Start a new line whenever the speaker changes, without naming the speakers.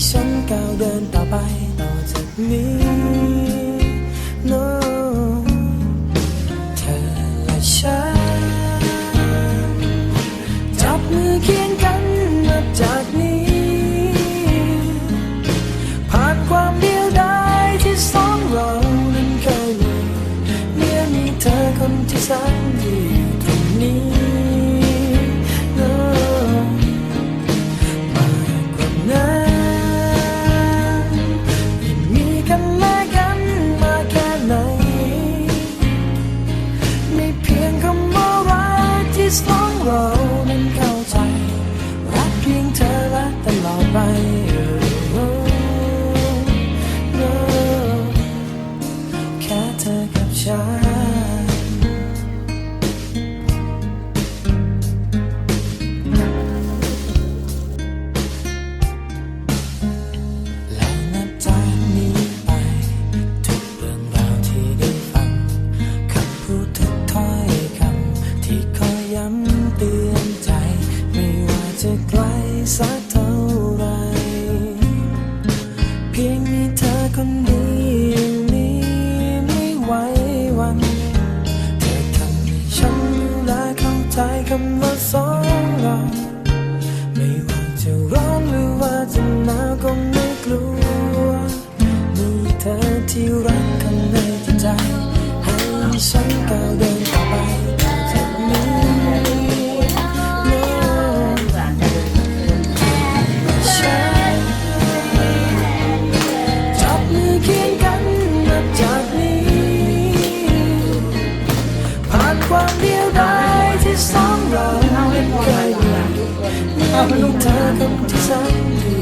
ให้ฉันก้าวเดินต่อไปต่อจากนี้ no เธอและฉัน จับมือเคียงกันนับจากนี้ ผ่านความเดียวดายที่สองเรานั้นเคยมีเมื่อมีเธอคนที่แสนดีอยู่ตรงนี้ กที่สองเรานั้นเข้าใจ รักเพียงเธอและตลอดไป ใเอาลูกเคยมีมีเธอคนที่แสนดี